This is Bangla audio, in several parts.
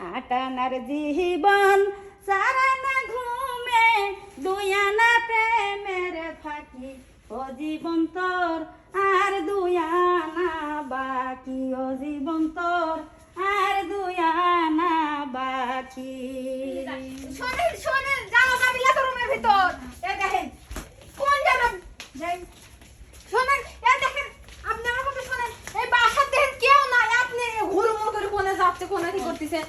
আটানার জীবন সারা সারানা ঘুমে, দুয়ানা প্রেমের ফাঁকি। ও জীবন তোর, আর দুয়ানা বাকি। ও জীবন তোর, আর দুয়ানা বাকি। শোনেন শোনেন জামা কাবিলা তো রুমের ভিতর। এ দেখেন, কোন যাই। এ আপনি আমার কথা শোনেন। এই বাসার দেখেন কেউ নাই। আপনি হুড়মুড় করে কোনে যাচ্ছে কোনে কি করতেছেন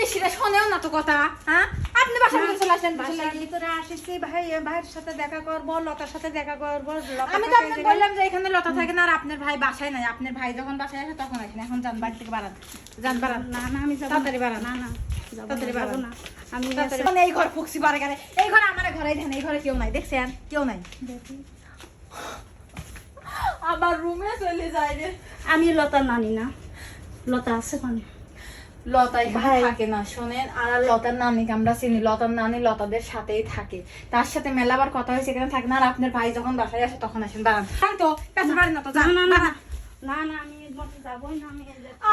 ইসিরা শোনেও না তো কথা হ্যাঁ? আপনি বাসার ভিতরে চলে আসলেন বাসার ভিতরে। আসিছি ভাই ভাইয়ের সাথে দেখা করব লতার সাথে দেখা করব আমি তো আপনাকে বললাম যে এখানে লতা থাকে না আর আপনার ভাই বাসায় নাই। আপনার ভাই যখন বাসায় আসে তখন আসেন। এখন যান বাড়ি থেকে বাড়ান। যান বাড়ান। না না আমি তাড়াতাড়ি বাড়ান। না না তাড়াতাড়ি না, না। আমি এই ঘর ফুকসি বারে গেলে এই ঘরে আমার ঘরে এই ঘরে কেউ নাই। দেখছেন? কেউ নাই। দেখি। আবার রুমে চলে যায় রে। আমি লতা নানি না। লতা আছে মানে। লতা এখানে থাকে না শোনেন আর লতার নানিকে আমরা চিনি লতার নানি লতাদের সাথেই থাকে। তার সাথে মেলাবার কথা হয়েছে এখানে থাকে না আর আপনার ভাই যখন বাসায় আসে তখন আসেন দাঁড়ান। তো পেছন বাড়ি না তো না না না না না আমি এর না আমি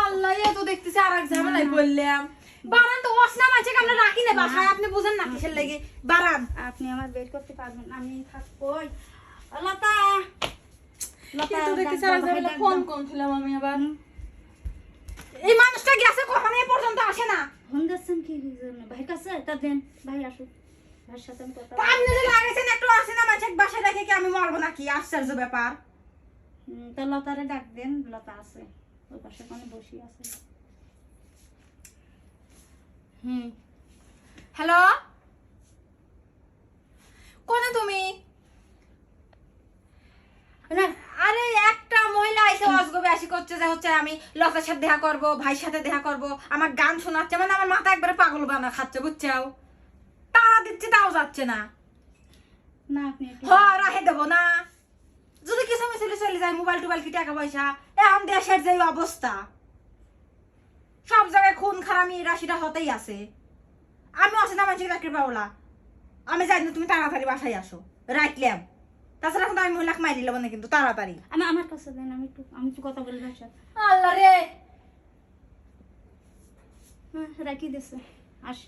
আল্লাহ এ তো দেখতেছি আর এক ঝামেলায় বললাম বারান তো অসনা মাঝে আমরা রাখি না বাসায় আপনি বুঝেন না কিসের লেগে। বারান আপনি আমার বের করতে পারবেন আমি থাকবোই লতা! লতা দেখতেছি আর এক ঝামেলা ফোন কোন ছিলাম আমি আবার। মানুষটা গেছে কখন এই পর্যন্ত আসে না। ফোন দিচ্ছেন কি জন্য ভাই কাছে? তা দেন ভাই আসুক। ভাইয়ের সাথে আমি কথা আপনি যে লাগাইছেন একটু আসে না মাঝে বাসায় রেখে কি আমি মরবো নাকি? আশ্চর্য ব্যাপার। তো লতারে ডাক দেন লতা আছে। ওই পাশে কোনে বসি আছে। হুম। হ্যালো? কোনে তুমি না আরে একটা মহিলা এসে করছে যে হচ্ছে আমি লতার সাথে দেখা করব ভাইয়ের সাথে দেখা করব আমার গান শোনাচ্ছে মানে আমার মাথা একবারে পাগল বানা খাচ্ছে বুঝছাও? তারা দিচ্ছে তাও যাচ্ছে না। না আপনি হ রাহে দেবো না। যদি কিছু আমি চলে চলে যায় মোবাইল টোবাইল কি টাকা পয়সা? এখন দেশের যে অবস্থা। সব জায়গায় খুন খারামি রাশিটা হতেই আছে। আমি আছে না মানুষের চাকরি পাওলা আমি জানি না তুমি তাড়াতাড়ি বাসায় আসো। রাখলাম। তাছাড়া এখন তো আমি মহিলাকে মারি দিলাম না কিন্তু তাড়াতাড়ি। আমি আমার কাছে দেন আমি একটু আমি একটু কথা বলি ভাইয়ের আল্লাহ রে! হ্যাঁ রাখি দিছে আস।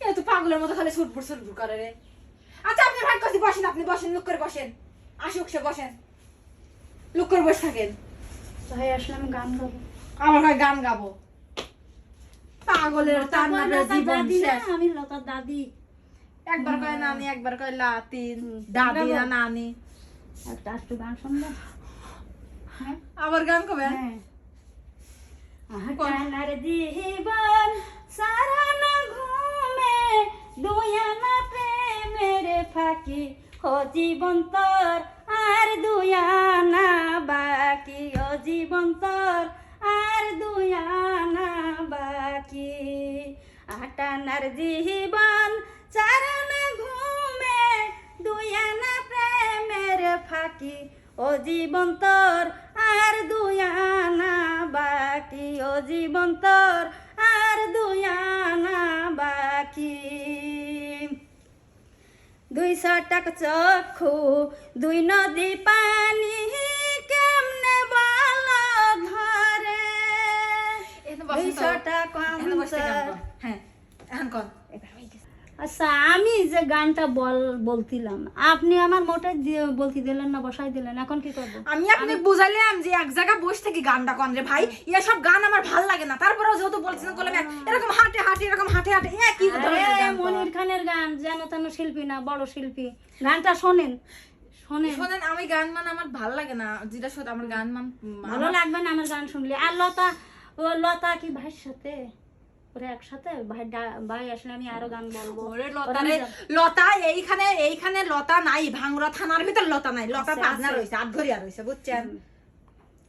এ তো পাগলের মতো খালি ছুটফুট ছুটফুট করে রে। আচ্ছা আপনি ভাগ করছি বসেন আপনি বসেন লুক করে বসেন। আসুক সে বসেন। লুক করে বসে থাকেন। ভাই আসলে আমি গান গাবো। আমার হয় গান গাবো। পাগলের তার জীবন শেষ। আমি লতার দাদি। একবার কয় নানি একবার কয় হুম, দাদি। না নানি। একটা একটু গান শুনব? হ্যাঁ? আবার গান কবে? হ্যাঁ। আটানার জীবন সারানা ঘুমে দুয়ানা প্রেমের ফাঁকি। ও জীবন তোর আর দুয়ানা বাকি। ও জীবন তোর আর দুয়ানা বাকি। আটানার জীবন ঘুমে দুয়ানা প্রেমের ফাঁকি, ও জীবন তোর আর দুয়ানা বাকি, ও জীবন তোর আর দুয়ানা বাকি। দুই টাক চক্ষু, দুই নদী পানি আচ্ছা আমি যে গানটা বল বলতিলাম আপনি আমার মোটে বলতে দিলেন না বসাই দিলেন এখন কি করব? আমি আপনি বুঝাইলাম যে এক জায়গায় বসে থেকে গানটা কন রে ভাই ইয়া সব গান আমার ভালো লাগে না তারপরেও যেহেতু বলছেন করলাম এরকম হাঁটে হাঁটে এরকম হাঁটে হাঁটে এ কি? মনির খানের গান যেন তেন শিল্পী না বড় শিল্পী গানটা শোনেন শোনেন। শোনেন আমি গান মান আমার ভালো লাগে না যেটা সত্যি আমার গান মান ভালো লাগবে না আমার গান শুনলে। আর লতা ও লতা কি ভাইয়ের সাথে? ওরা একসাথে? ভাই ভাই আসলে আমি আরও গান বলব। ওরে লতা রে লতা এইখানে এইখানে লতা নাই ভাঙ্গুরা থানার ভিতর লতা নাই। লতা পাজনা আছে। রয়েছে আটঘরিয়া রয়েছে বুঝছেন?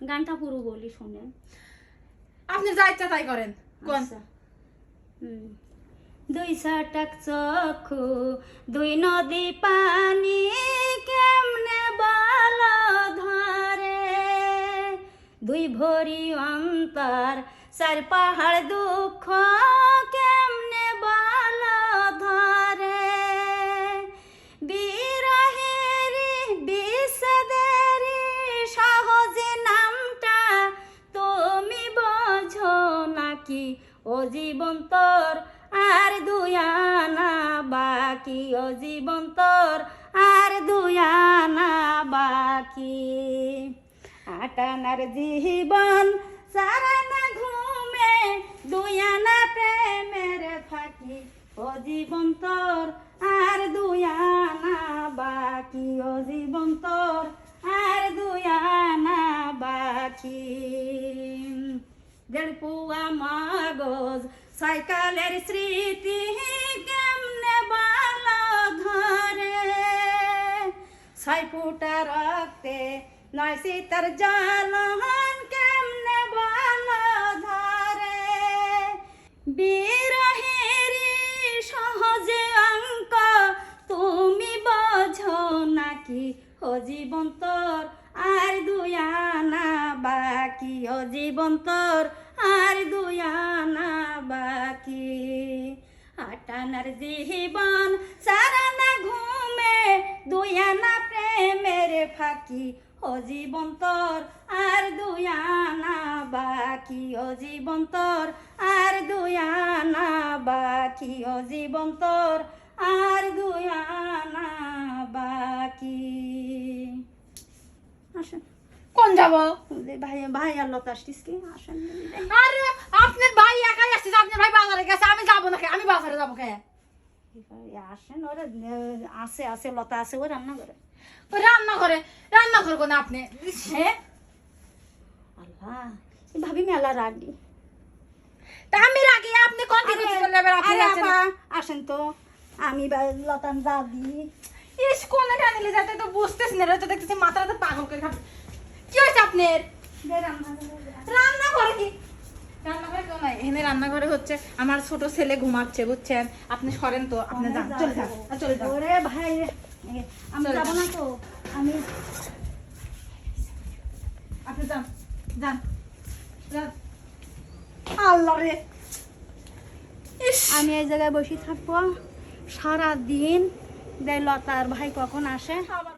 গানটা পুরো বলি শোনেন। আপনি যা ইচ্ছা তাই করেন কোন? আচ্ছা। হুম। দুই সাটাক চক্ষু দুই নদী পানি কেমনে বল ধরে দুই ভরি অন্তর চার পাহাড় দুঃখ কেমনে বল ধরে? বিরহেরি বিষদেরি সহজে নামটা তুমি বাকি ও জীবন তোর আর দুয়ানা বাকি। ও জীবন তোর আর দুয়ানা বাকি। আটানার জীবন সারানা ঘুমে দুয়ানা প্রেমের ফাঁকি, ও জীবন তোর আর দুয়ানা বাকি, ও জীবন তোর আর দুয়ানা বাকি। দেড়পুয়া মাগজ, সাইকেলের স্মৃতি কেমনে বালো ধরে? ছয় ফুটা রক্তে নয় সীতার জালহন বিরহেরি সহজে অঙ্ক, তুমি বোঝো নাকি ও জীবন আর দুয়ানা বাকি, ও জীবন তোর আর দুয়ানা বাকি। আটানার জীবন সারানা ঘুমে দুয়ানা প্রেমের ফাঁকি, ও জীবন আর দুয়ানা বাকি, ও জীবন আর দুয়ানা বাকি ও জীবন তোর আর দুয়ানা বাকি। আসেন। কোন যাব? ভাই ভাই আর লতা আসছিস কি? আসেন। আরে আপনার ভাই একাই আসছে আপনার ভাই বাজারে গেছে আমি যাব না আমি বাজারে যাব কে? আসেন ওরা আছে আছে লতা আছে ও রান্না করে ওই রান্না করে রান্না করব না আপনি হ্যাঁ আল্লাহ ভাবি মেলা রাগি আমি রাখি আপনি কন্টিনিউ করলে এবার আপনি আছেন। আসেন তো। আমি লতান যা ইস কোনে টানিলে যাতে তো বুঝতেছি না তো দেখতেছি মাথাটা তো পাগল করে খাচ্ছে। কি হয়েছে আপনার? রান্না করে কি? রান্নাঘরে কেউ নাই। এখানে রান্নাঘরে হচ্ছে আমার ছোট ছেলে ঘুমাচ্ছে বুঝছেন? আপনি সরেন তো আপনি যান। চলে যান চলে যান। ওরে ভাই আমি চলে যাব না তো। আমি আপনি যান যান যান আমি এই জায়গায় বসে থাকব। সারা দিন দেয় লতার ভাই কখন আসে?